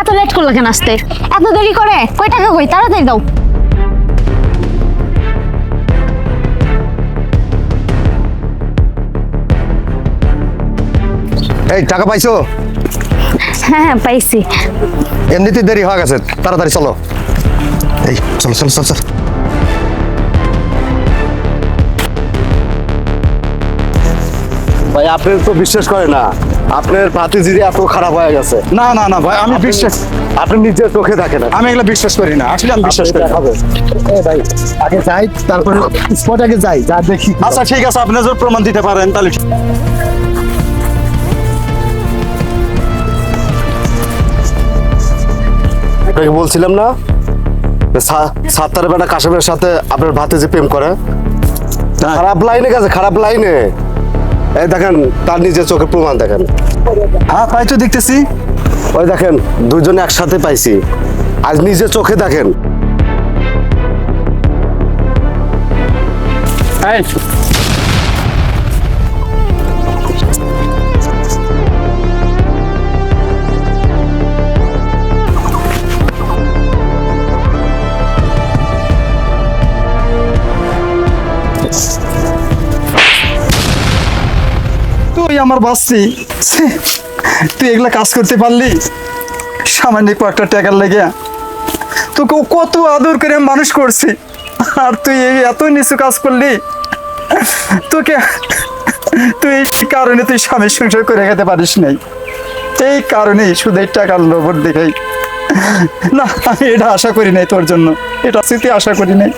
এত লেট করল কেন আসতে? এত দেরি করে? কয় টাকা কই? তাড়াতাড়ি দাও। এই, টাকা পাইছো? হ্যাঁ হ্যাঁ পাইছি। এমনিতে দেরি হয়ে গেছে তাড়াতাড়ি চলো। এই চলো চলো চলো চলো। ভাই আপনি তো বিশ্বাস করে না আপনার ভাতিজিরি এত খারাপ হয়ে গেছে। না না না ভাই আমি বিশ্বাস আপনি নিজের চোখে দেখেন। আমি এগুলো বিশ্বাস করি না আসলে আমি বিশ্বাস করি না। ভাই আগে যাই তারপরে স্পট আগে যাই যা দেখি। আচ্ছা ঠিক আছে আপনি যদি প্রমাণ দিতে পারেন তাহলে আপনাকে বলছিলাম না যে সা- সাত্তার বেটা কাশেমের সাথে আপনার ভাতে যে প্রেম করে। খারাপ লাইনে গেছে খারাপ লাইনে। এই দেখেন তার নিজের চোখে প্রমাণ দেখেন। হ্যাঁ তাই তো দেখতেছি। ওই দেখেন দুজনে একসাথে পাইছি। আজ নিজের চোখে দেখেন। তুই আমার বাচ্চি। ছি, তুই এগুলা কাজ করতে পারলি? সামান্য কয়েকটা টাকার লেগে। তোকে কত আদর করে মানুষ করছি। আর তুই এত নিচু কাজ করলি। তোকে তুই এই কারণে তুই স্বামীর সংসার করে খেতে পারিস নাই। এই কারণেই শুধু এই টাকার লোভর দেখেই না আমি এটা আশা করি নাই তোর জন্য। এটা স্মৃতি আশা করি নাই।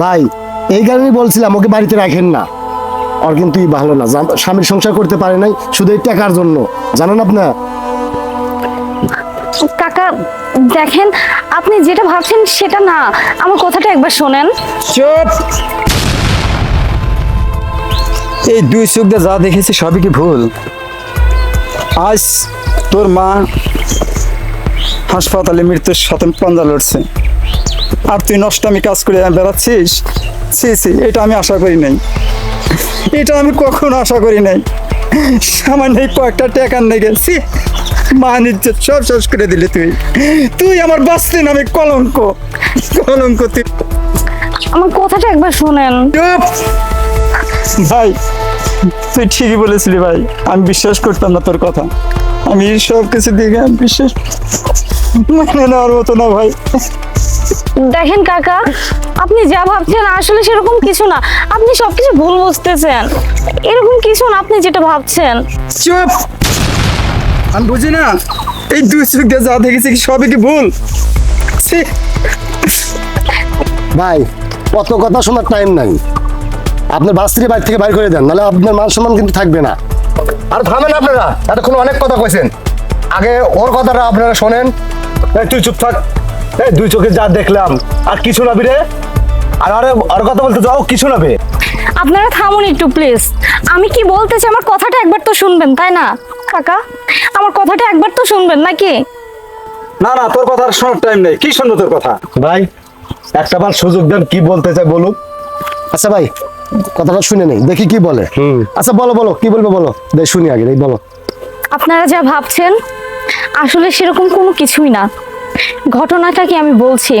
ভাই এই কারণেই বলছিলাম ওকে বাড়িতে রাখেন না। ওর কিন্তু ভালো না। স্বামীর সংসার করতে পারে নাই শুধু এই টাকার জন্য। জানেন আপনার কাকা দেখেন আপনি যেটা ভাবছেন সেটা না। আমার কথাটা একবার শোনেন। চুপ! এই দুই চোখ দিয়ে যা দেখেছি সবই কি ভুল? আজ তোর মা হাসপাতালে মৃত্যুর সাথে পাঞ্জা লড়ছে। আর তুই নষ্টামি কাজ করে বেড়াচ্ছিস? ছি ছি এটা আমি আশা করি নাই। এটা আমি কখনো আশা করি নাই। সামান্য কয়েকটা টাকার নেগে ছি মান ইজ্জত সব শেষ করে দিলে তুই। তুই আমার বাঁচলি নামে কলঙ্ক। কলঙ্ক তুই। আমার কথাটা একবার শোনেন। ভাই তুই ঠিকই বলেছিলি ভাই। আমি বিশ্বাস করতাম না তোর কথা। আমি সব কিছু দেখে আমি বিশ্বাস মানে নেওয়ার মতো না ভাই। দেখেন কাকা আপনি যা ভাবছেন আসলে সেরকম কিছু না। আপনি সবকিছু ভুল বুঝতেছেন। এরকম কিছু না আপনি যেটা ভাবছেন। চুপ! আমি বুঝি না। এই দুই চোখ দিয়ে যা দেখেছি সবই কি ভুল? ভাই কত কথা শোনার টাইম নাই। আপনার বাস্ত্রী বাড়ি থেকে বাইর করে দেন নাহলে আপনার মান সম্মান কিন্তু থাকবে না। আর থামেন আপনারা এতক্ষণ অনেক কথা কইছেন। আগে ওর কথাটা আপনারা শোনেন। তুই চুপ থাক। এই দুই চোখে যা দেখলাম। আর কিছু না বিরে? আর আরে আর কথা বলতে যাও কিছু না বে। আপনারা থামুন একটু প্লিজ আমি কি বলতেছি আমার কথাটা একবার তো শুনবেন তাই না? কাকা আমার কথাটা একবার তো শুনবেন নাকি? না না তোর কথা আর শোনার টাইম নেই। কি শুনব তোর কথা? ভাই একটা বার সুযোগ দেন কি বলতে চাই বলুক। আচ্ছা ভাই কথাটা শুনে নেই দেখি কি বলে। আচ্ছা বলো বলো কি বলবে বলো। দেখ শুনি আগে এই বলো। আপনারা যা ভাবছেন আসলে সেরকম কোনো কিছুই না। ঘটনাটা কি আমি বলছি?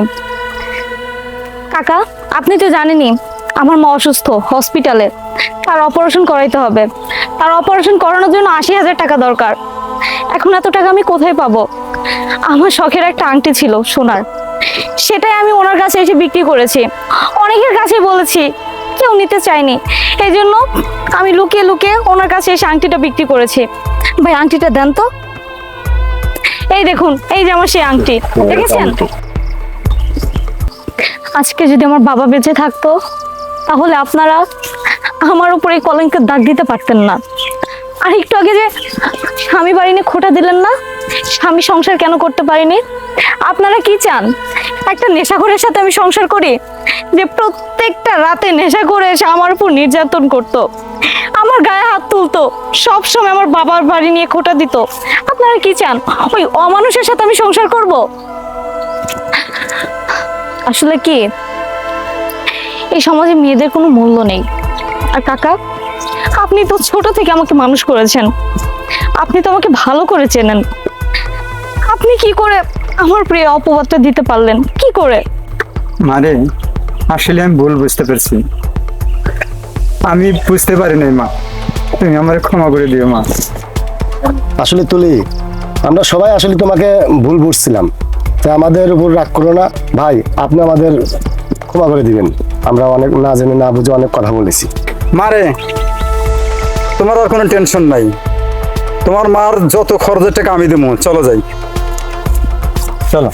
কাকা, আপনি তো জানেনই, আমার মা অসুস্থ হসপিটালে। তার অপারেশন করাইতে হবে। তার অপারেশন করানোর জন্য আশি হাজার টাকা দরকার। এখন এত টাকা আমি কোথায় পাবো? আমার শখের একটা আংটি ছিল সোনার। সেটাই আমি ওনার কাছে এসে বিক্রি করেছি। অনেকের কাছে বলেছি, কেউ নিতে চায়নি। এই জন্য আমি লুকিয়ে লুকিয়ে ওনার কাছে এসে আংটিটা বিক্রি করেছি। ভাই, আংটিটা দেন তো। এই দেখুন এই যে আমার সেই আংটি। দেখেছেন? আজকে যদি আমার বাবা বেঁচে থাকতো তাহলে আপনারা আমার উপরে এই কলঙ্কের দাগ দিতে পারতেন না। আর একটু আগে যে স্বামী বাড়ি নিয়ে খোটা দিলেন না স্বামী সংসার কেন করতে পারিনি? আপনারা কি চান? একটা নেশাখোরের সাথে আমি সংসার করি? যে প্রত্যেকটা রাতে নেশা করে এসে আমার উপর নির্যাতন করতো। আমার গায়ে হাত তুলতো। সব সময় আমার বাবার বাড়ি নিয়ে খোটা দিত। আপনারা কি চান? ওই অমানুষের সাথে আমি সংসার করব? আসলে কি? এই সমাজে মেয়েদের কোনো মূল্য নেই। আর কাকা, আপনি তো ছোট থেকে আমাকে মানুষ করেছেন। আপনি তো আমাকে ভালো করে চেনেন। আপনি কি করে আমার প্রিয় অপবাদটা দিতে পারলেন? কি করে? মারে, আসলে আমি ভুল বুঝতে পারছি। আমি বুঝতে পারি নাই মা। তুমি আমার ক্ষমা করে দিও মা। আসলে তুলি আমরা সবাই আসলে তোমাকে ভুল বুঝছিলাম। তাই আমাদের উপর রাগ করো না। ভাই আপনি আমাদের ক্ষমা করে দিবেন। আমরা অনেক না জেনে না বুঝে অনেক কথা বলেছি। মারে তোমার আর কোনো টেনশন নাই। তোমার মার যত খরচের টাকা আমি দেবো চলো যাই। চলো।